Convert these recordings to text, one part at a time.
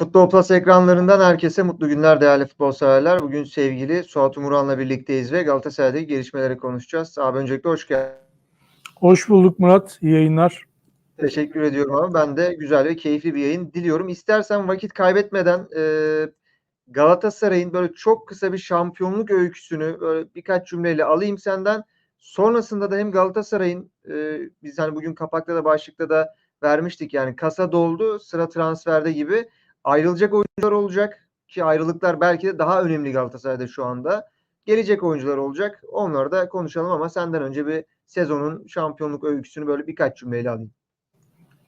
Futbol Plus ekranlarından herkese mutlu günler değerli futbol severler. Bugün sevgili Suat Umuran'la birlikteyiz ve Galatasaray'daki gelişmeleri konuşacağız. Abi öncelikle hoş geldin. Hoş bulduk Murat. İyi yayınlar. Teşekkür ediyorum abi. Ben de güzel ve keyifli bir yayın diliyorum. İstersen vakit kaybetmeden e, Galatasaray'ın böyle çok kısa bir şampiyonluk öyküsünü böyle birkaç cümleyle alayım senden. Sonrasında da hem Galatasaray'ın e, biz hani bugün kapakta da başlıkta da vermiştik yani kasa doldu sıra transferde gibi ayrılacak oyuncular olacak ki ayrılıklar belki de daha önemli Galatasaray'da şu anda. Gelecek oyuncular olacak. Onları da konuşalım ama senden önce bir sezonun şampiyonluk öyküsünü böyle birkaç cümleyle alayım.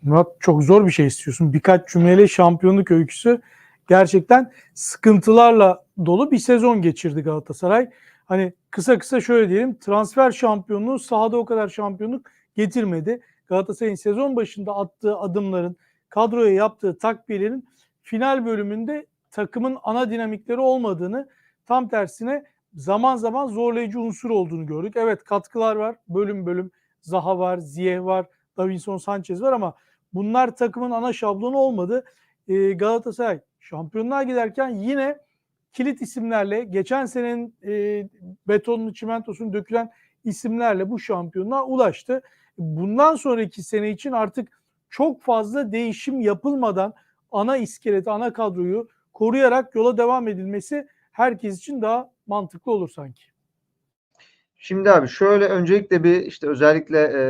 Murat çok zor bir şey istiyorsun. Birkaç cümleyle şampiyonluk öyküsü gerçekten sıkıntılarla dolu bir sezon geçirdi Galatasaray. Hani kısa kısa şöyle diyelim transfer şampiyonluğu sahada o kadar şampiyonluk getirmedi. Galatasaray'ın sezon başında attığı adımların, kadroya yaptığı takviyelerin final bölümünde takımın ana dinamikleri olmadığını tam tersine zaman zaman zorlayıcı unsur olduğunu gördük. Evet katkılar var. Bölüm bölüm Zaha var, Ziyeh var, Davinson Sanchez var ama bunlar takımın ana şablonu olmadı. Ee, Galatasaray şampiyonluğa giderken yine kilit isimlerle geçen senenin e, betonunu çimentosunu dökülen isimlerle bu şampiyonluğa ulaştı. Bundan sonraki sene için artık çok fazla değişim yapılmadan ana iskeleti, ana kadroyu koruyarak yola devam edilmesi herkes için daha mantıklı olur sanki. Şimdi abi şöyle öncelikle bir işte özellikle e,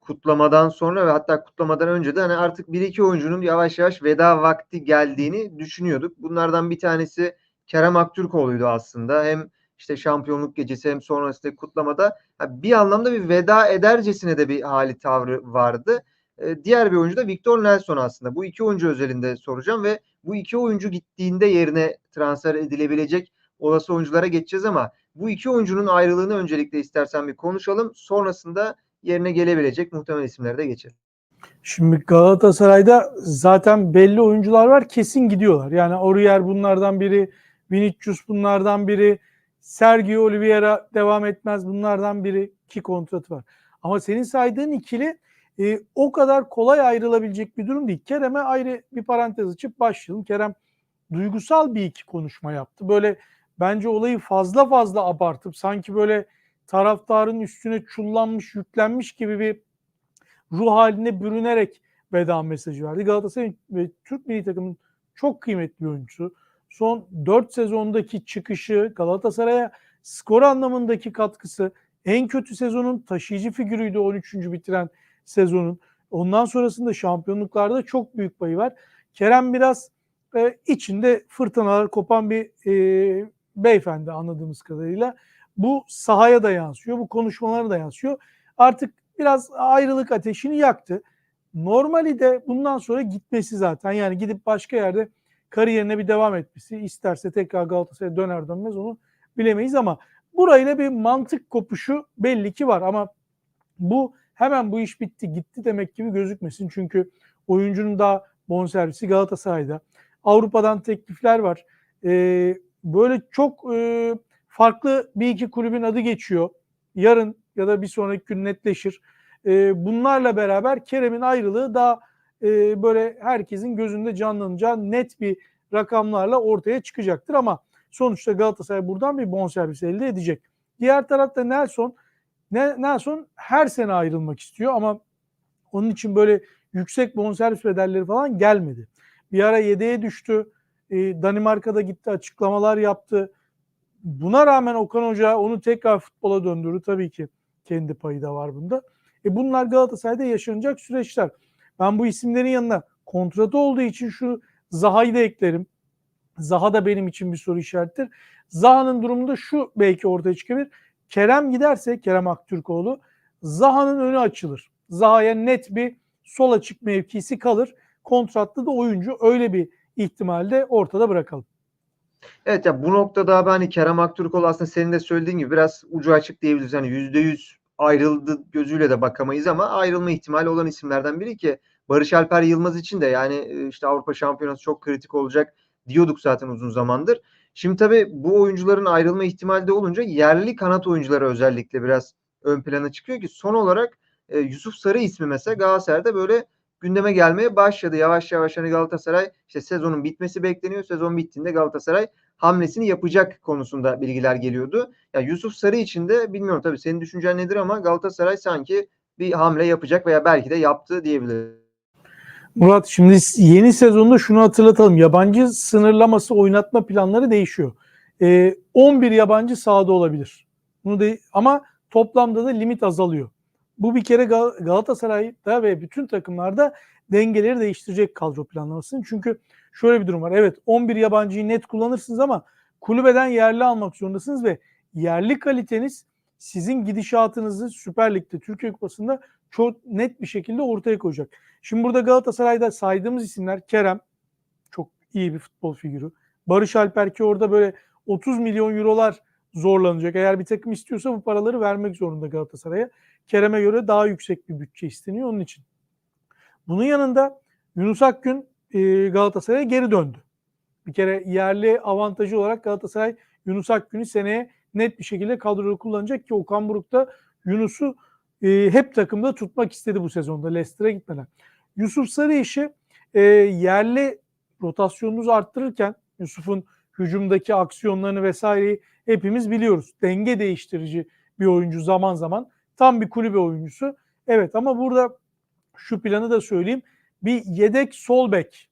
kutlamadan sonra ve hatta kutlamadan önce de hani artık bir iki oyuncunun yavaş yavaş veda vakti geldiğini düşünüyorduk. Bunlardan bir tanesi Kerem Aktürkoğlu'ydu aslında. Hem işte şampiyonluk gecesi hem sonrasında kutlamada bir anlamda bir veda edercesine de bir hali tavrı vardı. E, diğer bir oyuncu da Victor Nelson aslında. Bu iki oyuncu özelinde soracağım ve bu iki oyuncu gittiğinde yerine transfer edilebilecek olası oyunculara geçeceğiz ama bu iki oyuncunun ayrılığını öncelikle istersen bir konuşalım. Sonrasında yerine gelebilecek muhtemel isimlere de geçelim. Şimdi Galatasaray'da zaten belli oyuncular var kesin gidiyorlar. Yani Aurier bunlardan biri, Vinicius bunlardan biri, Sergio Oliveira devam etmez bunlardan biri ki kontratı var. Ama senin saydığın ikili e, o kadar kolay ayrılabilecek bir durum değil. Kerem'e ayrı bir parantez açıp başlayalım. Kerem duygusal bir iki konuşma yaptı. Böyle bence olayı fazla fazla abartıp sanki böyle taraftarın üstüne çullanmış, yüklenmiş gibi bir ruh haline bürünerek veda mesajı verdi. Galatasaray ve Türk milli takımın çok kıymetli bir oyuncusu. Son 4 sezondaki çıkışı, Galatasaray'a skor anlamındaki katkısı, en kötü sezonun taşıyıcı figürüydü 13. bitiren sezonun. Ondan sonrasında şampiyonluklarda çok büyük payı var. Kerem biraz e, içinde fırtınalar kopan bir e, beyefendi anladığımız kadarıyla. Bu sahaya da yansıyor, bu konuşmalara da yansıyor. Artık biraz ayrılık ateşini yaktı. Normali de bundan sonra gitmesi zaten. Yani gidip başka yerde kariyerine bir devam etmesi. isterse tekrar Galatasaray'a döner dönmez onu bilemeyiz ama burayla bir mantık kopuşu belli ki var ama bu hemen bu iş bitti gitti demek gibi gözükmesin. Çünkü oyuncunun daha bonservisi Galatasaray'da. Avrupa'dan teklifler var. Ee, böyle çok e, farklı bir iki kulübün adı geçiyor. Yarın ya da bir sonraki gün netleşir. E, bunlarla beraber Kerem'in ayrılığı daha e, böyle herkesin gözünde canlanacağı net bir rakamlarla ortaya çıkacaktır ama sonuçta Galatasaray buradan bir bonservis elde edecek. Diğer tarafta Nelson Nelson her sene ayrılmak istiyor ama onun için böyle yüksek bonservis bedelleri falan gelmedi. Bir ara yedeğe düştü. E, Danimarka'da gitti açıklamalar yaptı. Buna rağmen Okan Hoca onu tekrar futbola döndürdü. Tabii ki kendi payı da var bunda. E bunlar Galatasaray'da yaşanacak süreçler. Ben bu isimlerin yanına kontratı olduğu için şu Zaha'yı da eklerim. Zaha da benim için bir soru işaretidir. Zaha'nın durumunda şu belki ortaya çıkabilir. Kerem giderse Kerem Aktürkoğlu Zaha'nın önü açılır. Zaha'ya net bir sol açık mevkisi kalır. Kontratlı da oyuncu öyle bir ihtimalde ortada bırakalım. Evet ya bu noktada hani Kerem Aktürkoğlu aslında senin de söylediğin gibi biraz ucu açık diyebiliriz. Yani %100 ayrıldı gözüyle de bakamayız ama ayrılma ihtimali olan isimlerden biri ki Barış Alper Yılmaz için de yani işte Avrupa Şampiyonası çok kritik olacak diyorduk zaten uzun zamandır. Şimdi tabii bu oyuncuların ayrılma ihtimali de olunca yerli kanat oyuncuları özellikle biraz ön plana çıkıyor ki son olarak e, Yusuf Sarı ismi mesela Galatasaray'da böyle gündeme gelmeye başladı. Yavaş yavaş hani Galatasaray işte sezonun bitmesi bekleniyor. Sezon bittiğinde Galatasaray hamlesini yapacak konusunda bilgiler geliyordu. Ya Yusuf Sarı için de bilmiyorum tabii senin düşüncen nedir ama Galatasaray sanki bir hamle yapacak veya belki de yaptı diyebiliriz. Murat şimdi yeni sezonda şunu hatırlatalım. Yabancı sınırlaması oynatma planları değişiyor. Ee, 11 yabancı sahada olabilir. Bunu de, ama toplamda da limit azalıyor. Bu bir kere Gal- Galatasaray'da ve bütün takımlarda dengeleri değiştirecek kadro planlamasını. Çünkü şöyle bir durum var. Evet 11 yabancıyı net kullanırsınız ama kulübeden yerli almak zorundasınız ve yerli kaliteniz sizin gidişatınızı Süper Lig'de, Türkiye Kupası'nda çok net bir şekilde ortaya koyacak. Şimdi burada Galatasaray'da saydığımız isimler Kerem çok iyi bir futbol figürü. Barış Alper ki orada böyle 30 milyon eurolar zorlanacak. Eğer bir takım istiyorsa bu paraları vermek zorunda Galatasaray'a. Kerem'e göre daha yüksek bir bütçe isteniyor onun için. Bunun yanında Yunus Akgün e, Galatasaray'a geri döndü. Bir kere yerli avantajı olarak Galatasaray Yunus Akgün'ü seneye net bir şekilde kadroda kullanacak ki Okan Buruk da Yunus'u e, hep takımda tutmak istedi bu sezonda Leicester'a gitmeden. Yusuf Sarı işi e, yerli rotasyonunuzu arttırırken Yusuf'un hücumdaki aksiyonlarını vesaireyi hepimiz biliyoruz. Denge değiştirici bir oyuncu zaman zaman. Tam bir kulübe oyuncusu. Evet ama burada şu planı da söyleyeyim. Bir yedek sol bek,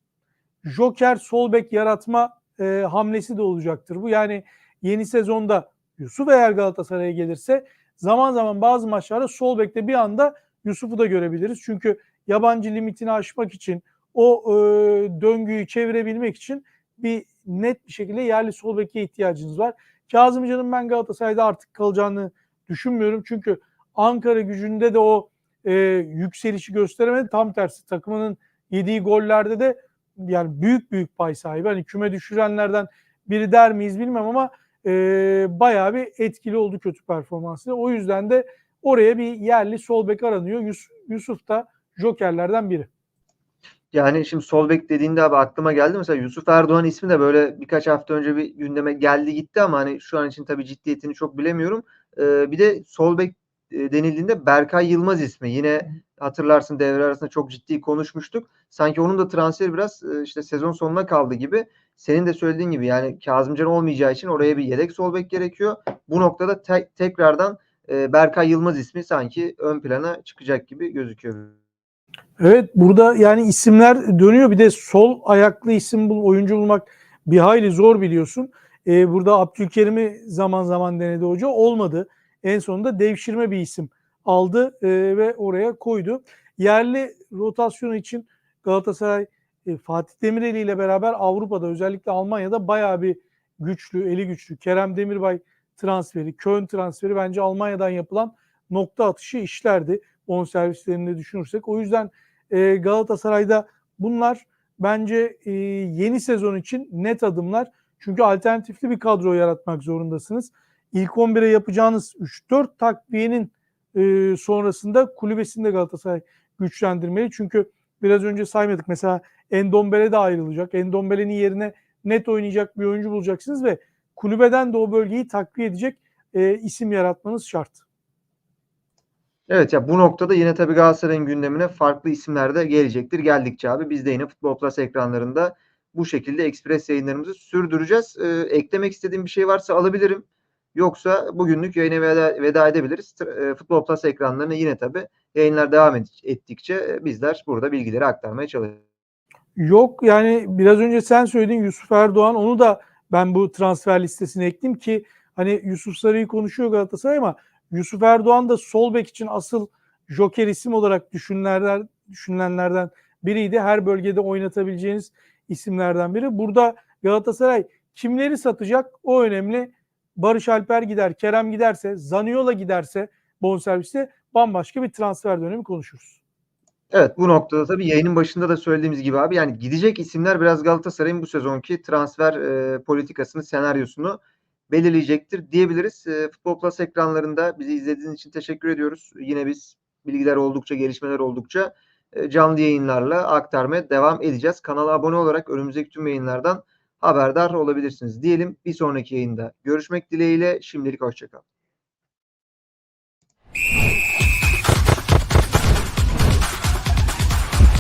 joker sol bek yaratma e, hamlesi de olacaktır. Bu yani yeni sezonda Yusuf eğer Galatasaray'a gelirse zaman zaman bazı maçlarda sol bekte bir anda Yusuf'u da görebiliriz. Çünkü yabancı limitini aşmak için o e, döngüyü çevirebilmek için bir net bir şekilde yerli sol beke ihtiyacınız var. Kazımcan'ın ben Galatasaray'da artık kalacağını düşünmüyorum. Çünkü Ankara gücünde de o e, yükselişi gösteremedi. Tam tersi takımının yediği gollerde de yani büyük büyük pay sahibi. Hani küme düşürenlerden biri der miyiz bilmem ama e, bayağı bir etkili oldu kötü performansı. O yüzden de oraya bir yerli sol bek aranıyor. Yus- Yusuf da jokerlerden biri. Yani şimdi sol bek dediğinde abi aklıma geldi mesela Yusuf Erdoğan ismi de böyle birkaç hafta önce bir gündeme geldi gitti ama hani şu an için tabii ciddiyetini çok bilemiyorum. Ee, bir de sol bek e, denildiğinde Berkay Yılmaz ismi. Yine hatırlarsın devre arasında çok ciddi konuşmuştuk. Sanki onun da transferi biraz e, işte sezon sonuna kaldı gibi. Senin de söylediğin gibi yani Kazımcan olmayacağı için oraya bir yedek sol bek gerekiyor. Bu noktada te- tekrardan e, Berkay Yılmaz ismi sanki ön plana çıkacak gibi gözüküyor. Evet burada yani isimler dönüyor. Bir de sol ayaklı isim bul, oyuncu bulmak bir hayli zor biliyorsun. Ee, burada Abdülkerim'i zaman zaman denedi hoca. Olmadı. En sonunda devşirme bir isim aldı e, ve oraya koydu. Yerli rotasyonu için Galatasaray e, Fatih Demireli ile beraber Avrupa'da özellikle Almanya'da bayağı bir güçlü, eli güçlü. Kerem Demirbay transferi, Köln transferi bence Almanya'dan yapılan nokta atışı işlerdi. Bonservislerini de düşünürsek. O yüzden e, Galatasaray'da bunlar bence e, yeni sezon için net adımlar. Çünkü alternatifli bir kadro yaratmak zorundasınız. İlk 11'e yapacağınız 3-4 takviyenin e, sonrasında kulübesinde Galatasaray güçlendirmeli. Çünkü biraz önce saymadık. Mesela Endombele de ayrılacak. Endombele'nin yerine net oynayacak bir oyuncu bulacaksınız ve kulübeden de o bölgeyi takviye edecek e, isim yaratmanız şart. Evet ya bu noktada yine tabii Galatasaray'ın gündemine farklı isimler de gelecektir. Geldikçe abi biz de yine Futbol Plus ekranlarında bu şekilde ekspres yayınlarımızı sürdüreceğiz. Ee, eklemek istediğim bir şey varsa alabilirim. Yoksa bugünlük yayına veda, veda edebiliriz. E, Futbol Plus ekranlarına yine tabii yayınlar devam et, ettikçe e, bizler burada bilgileri aktarmaya çalışacağız. Yok yani biraz önce sen söyledin Yusuf Erdoğan onu da ben bu transfer listesine ekledim ki hani Yusuf Sarı'yı konuşuyor Galatasaray ama Yusuf Erdoğan da sol bek için asıl joker isim olarak düşünülenlerden, düşünülenlerden biriydi. Her bölgede oynatabileceğiniz isimlerden biri. Burada Galatasaray kimleri satacak o önemli. Barış Alper gider, Kerem giderse, Zaniola giderse bonserviste bambaşka bir transfer dönemi konuşuruz. Evet bu noktada tabii yayının başında da söylediğimiz gibi abi yani gidecek isimler biraz Galatasaray'ın bu sezonki transfer e, politikasını, senaryosunu belirleyecektir diyebiliriz. E, Futbol Plus ekranlarında bizi izlediğiniz için teşekkür ediyoruz. Yine biz bilgiler oldukça, gelişmeler oldukça e, canlı yayınlarla aktarmaya devam edeceğiz. Kanala abone olarak önümüzdeki tüm yayınlardan haberdar olabilirsiniz diyelim. Bir sonraki yayında görüşmek dileğiyle şimdilik hoşçakalın.